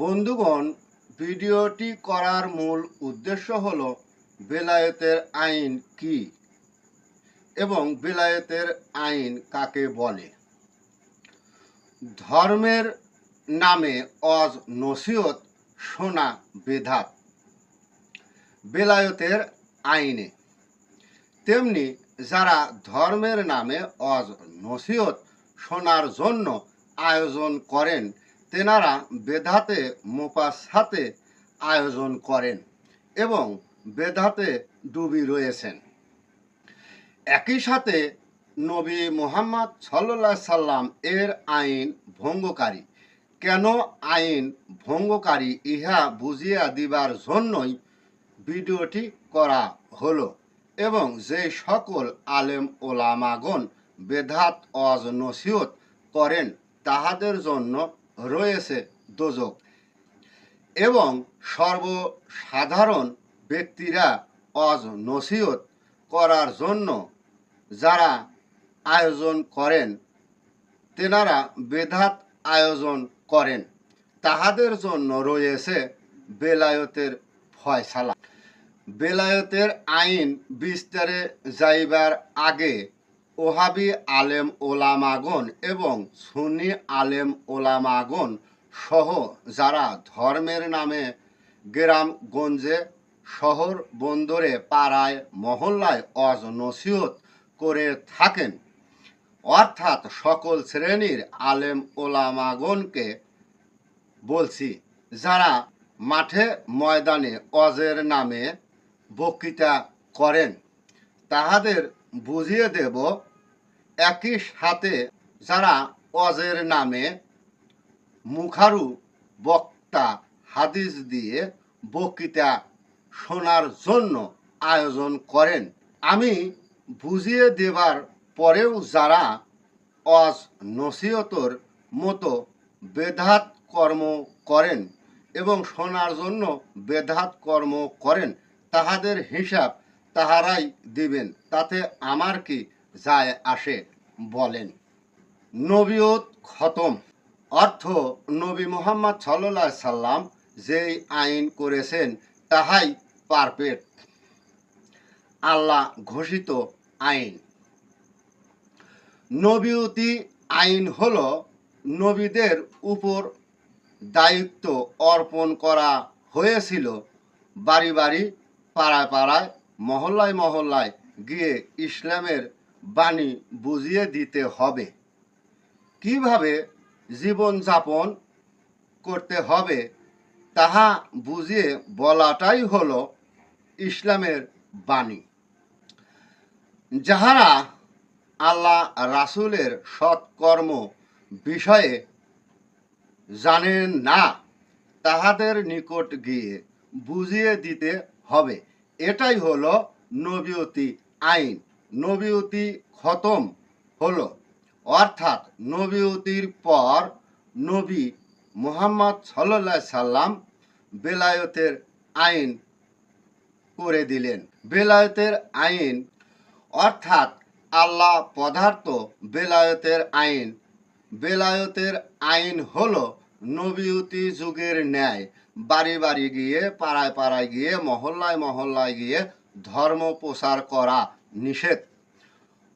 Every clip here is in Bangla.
বন্ধুগণ, ভিডিওটি করার মূল উদ্দেশ্য হল বেলায়েতের আইন কি এবং বেলায়েতের আইন কাকে বলে? ধর্মের নামে অজ নসিহত শোনা বেধাত বেলায়তের আইনে। তেমনি যারা ধর্মের নামে অজ নসিহত শোনার জন্য আয়োজন করেন তেনারা বেধাতে মোপাসাতে আয়োজন করেন এবং বেধাতে ডুবি রয়েছেন। একই সাথে নবী মোহাম্মদ সাল্লা সাল্লাম এর আইন ভঙ্গকারী। কেন আইন ভঙ্গকারী ইহা বুঝিয়া দিবার জন্যই ভিডিওটি করা হলো এবং যে সকল আলেম ওলামাগণ বেধাত অজ নসিহত করেন তাহাদের জন্য রয়েছে দোজক এবং সর্বসাধারণ ব্যক্তিরা অজ নসিহত করার জন্য যারা আয়োজন করেন, তেনারা বেধাত আয়োজন করেন। তাহাদের জন্য রয়েছে বেলায়তের ফয়সালা। বেলায়তের আইন বিস্তারে যাইবার আগে ওহাবি আলেম ওলামাগণ এবং সুন্নি আলেম ওলামাগণ সহ যারা ধর্মের নামে গ্রামগঞ্জে শহর বন্দরে পাড়ায়, মহল্লায় অজ নসিহত করে থাকেন। অর্থাৎ সকল শ্রেণির আলেম ওলামাগণকে বলছি, যারা মাঠে ময়দানে অজের নামে বক্তৃতা করেন, তাহাদের বুঝিয়ে দেব একই সাথে যারা অজের নামে মুখারু বক্তা হাদিস দিয়ে বক্তৃতা শোনার জন্য আয়োজন করেন। আমি বুঝিয়ে দেবার পরেও যারা অজ নসিহতর মতো বেধাত কর্ম করেন এবং শোনার জন্য বেধাত কর্ম করেন, তাহাদের হিসাব তাহারাই দিবেন। তাতে আমার কি যায় আসে বলেন। নবীয়ত খতম। অর্থ নবী মোহাম্মদ সাল্লাহ সাল্লাম যেই আইন করেছেন, তাহাই পারফেক্ট। আল্লাহ ঘোষিত আইন। নবীয়তি আইন হল নবীদের উপর দায়িত্ব অর্পণ করা হয়েছিল বাড়ি বাড়ি, পাড়ায় পাড়ায়, মহল্লায় মহল্লায় গিয়ে ইসলামের বাণী বুঝিয়ে দিতে হবে। কীভাবে জীবনযাপন করতে হবে তাহা বুঝিয়ে বলাটাই হল ইসলামের বাণী। যাহারা আল্লাহ রাসুলের সৎকর্ম বিষয়ে জানেন না, তাহাদের নিকট গিয়ে বুঝিয়ে দিতে হবে। এটাই হলো নবীয়তি আইন। নবীয়তি খতম হলো। অর্থাৎ নবীয়তির পর নবী মোহাম্মদ সাল্লা সাল্লাম বেলায়তের আইন করে দিলেন। বেলায়তের আইন, অর্থাৎ আল্লাহ পদার্থ বেলায়তের আইন। বেলায়তের আইন হলো নবীয়তি যুগের ন্যায়। বাড়ি বাড়ি গিয়ে পাড়ায় পাড়ায় গিয়ে মহল্লায় মহল্লায় গিয়ে ধর্ম প্রচার করা। নিষেধ।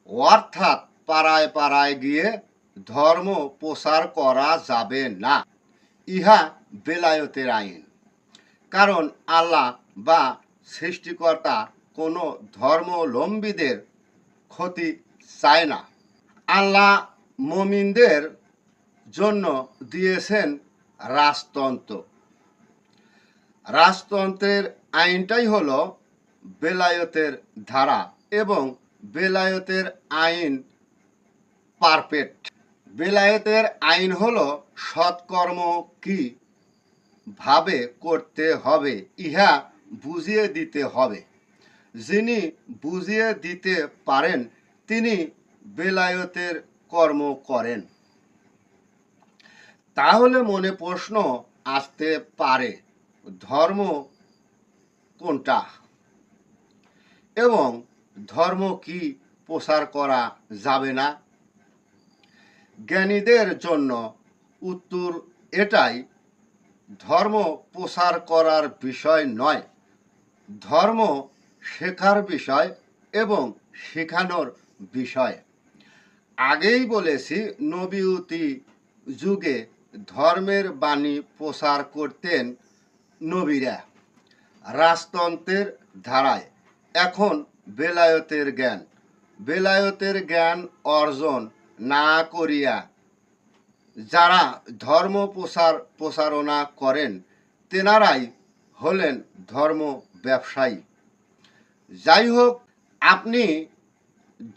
অর্থাৎ পাড়ায় পাড়ায় গিয়ে ধর্ম প্রচার করা যাবে না। ইহা বেলায়তের আইন। কারণ আল্লাহ বা সৃষ্টিকর্তা কোনো ধর্মলম্বীদের ক্ষতি চায় না। আল্লাহ মমিনদের জন্য দিয়েছেন রাজতন্ত্র। রাজতন্ত্রের আইনটাই হলো বেলায়তের ধারা। এবং বেলায়তের আইন পারফেক্ট। বেলায়েতের আইন হলো সৎকর্ম কি ভাবে করতে হবে, ইহা বুঝিয়ে দিতে হবে। যিনি বুঝিয়ে দিতে পারেন, তিনি বেলায়তের কর্ম করেন। তাহলে মনে প্রশ্ন আসতে পারে, ধর্ম কোনটা? এবং ধর্ম কি প্রসার করা যাবে না? জ্ঞানীদের জন্য উত্তর এটাই, ধর্ম প্রচার করার বিষয় নয়। ধর্ম শেখার বিষয় এবং শেখানোর বিষয়। আগেই বলেছি নবীতি যুগে ধর্মের বাণী প্রচার করতেন নবীরা। রাজতন্ত্রের ধারায়। এখন বেলায়তের জ্ঞান। বেলায়তের জ্ঞান অর্জন না করিয়া যারা ধর্ম প্রচার প্রচারণা করেন, তেনারাই হলেন ধর্ম ব্যবসায়ী। যাই হোক আপনি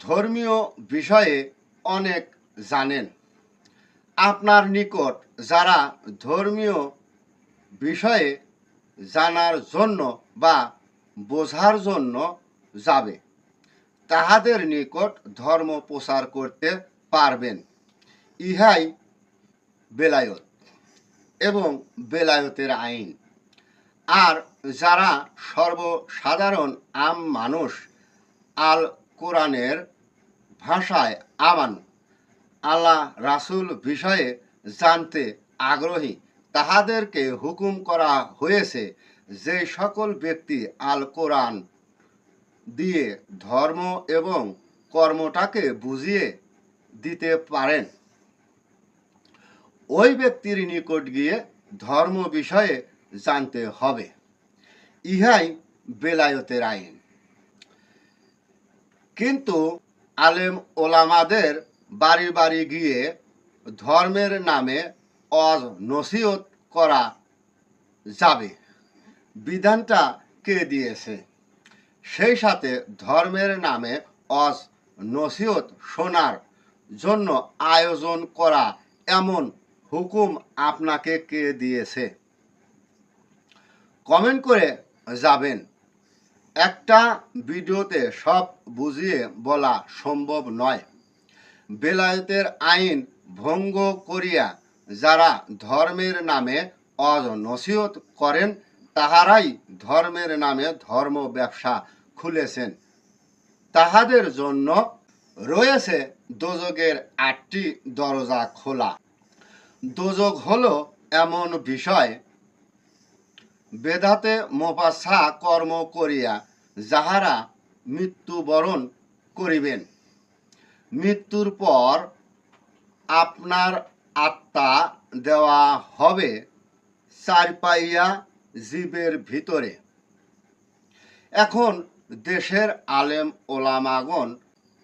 ধর্মীয় বিষয়ে অনেক জানেন। আপনার নিকট যারা ধর্মীয় বিষয়ে জানার জন্য বা বোঝার জন্য যাবে। তাহাদের নিকট ধর্ম প্রচার করতে পারবেন। ইহাই বেলায়ত এবং বেলায়তের আইন। আর যারা সর্বসাধারণ আম মানুষ, আল কোরআনের ভাষায় আমান, আল্লাহ রাসূল বিষয়ে জানতে আগ্রহী, তাহাদেরকে হুকুম করা হয়েছে যে সকল ব্যক্তি আল কোরআন দিয়ে ধর্ম এবং কর্মটাকে বুঝিয়ে দিতে পারেন। ওই ব্যক্তির নিকট গিয়ে ধর্ম বিষয়ে জানতে হবে। ইহাই বেলায়তের আইন। কিন্তু আলেম ওলামাদের বাড়ি বাড়ি গিয়ে ধর্মের নামে অজ নসিহত করা যাবে। বিধানটা কে দিয়েছে? সেই সাথে ধর্মের নামে অজ নসিহত শোনার জন্য আয়োজন করা এমন হুকুম আপনাকে কে দিয়েছে? কমেন্ট করে যাবেন। একটা ভিডিওতে সব বুঝিয়ে বলা সম্ভব নয়। বেলায়েতের আইন ভঙ্গ করিয়া যারা ধর্মের নামে অজ নসিহত করেন তাহারাই ধর্মের নামে ধর্ম ব্যবসা খুলেছেন। তাহাদের জন্য রয়েছে দোজকের আটটি দরজা খোলা। দোজক হলো এমন বিষয়, বেদাতে মোপাসা কর্ম করিয়া যাহারা মৃত্যুবরণ করিবেন। মৃত্যুর পর আপনার আত্মা দেওয়া হবে, চারপাইয়া জীবের ভিতরে। এখন দেশের আলেম ওলামাগণ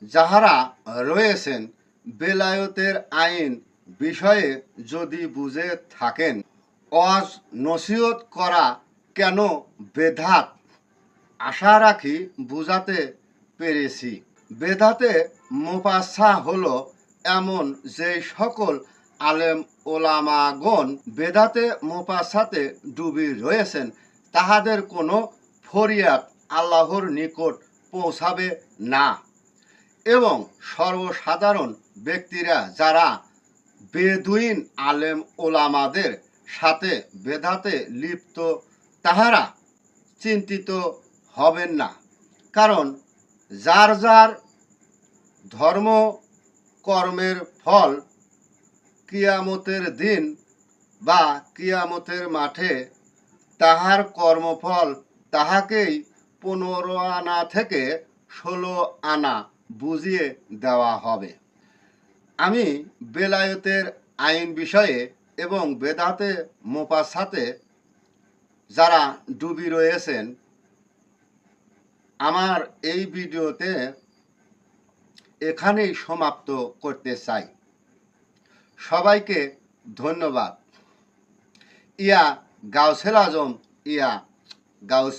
যাহারা রয়েছেন, বেলায়তের আইন বিষয়ে যদি বুঝে থাকেন, অজ নসিহত করা কেন বেধাত? আশা রাখি বুঝাতে পেরেছি। বেদাতে মোপাসা হলো এমন যে সকল আলেম ওলামাগণ বেদাতে মোপাসাতে ডুবি রয়েছেন, তাহাদের কোনো ফরিয়াদ আল্লাহর নিকট পৌঁছাবে না। এবং সর্বসাধারণ ব্যক্তিরা যারা বেদুইন আলেম ওলামাদের সাথে বেধাতে লিপ্ত, তাহারা চিন্তিত হবেন না। কারণ যার যার ধর্ম কর্মের ফল কিয়ামতের দিন বা কিয়ামতের মাঠে তাহার কর্মফল তাহাকেই পনেরো আনা থেকে ষোলো আনা বুঝিয়ে দেওয়া হবে। আমি বেলায়েতের আইন বিষয়ে এবং বেদাতে মোপাসাতে যারা ডুবি রয়েছেন, আমার এই ভিডিওতে এখানেই সমাপ্ত করতে চাই। সবাইকে ধন্যবাদ। ইয়া গাউসেল আজম ইয়া গাউস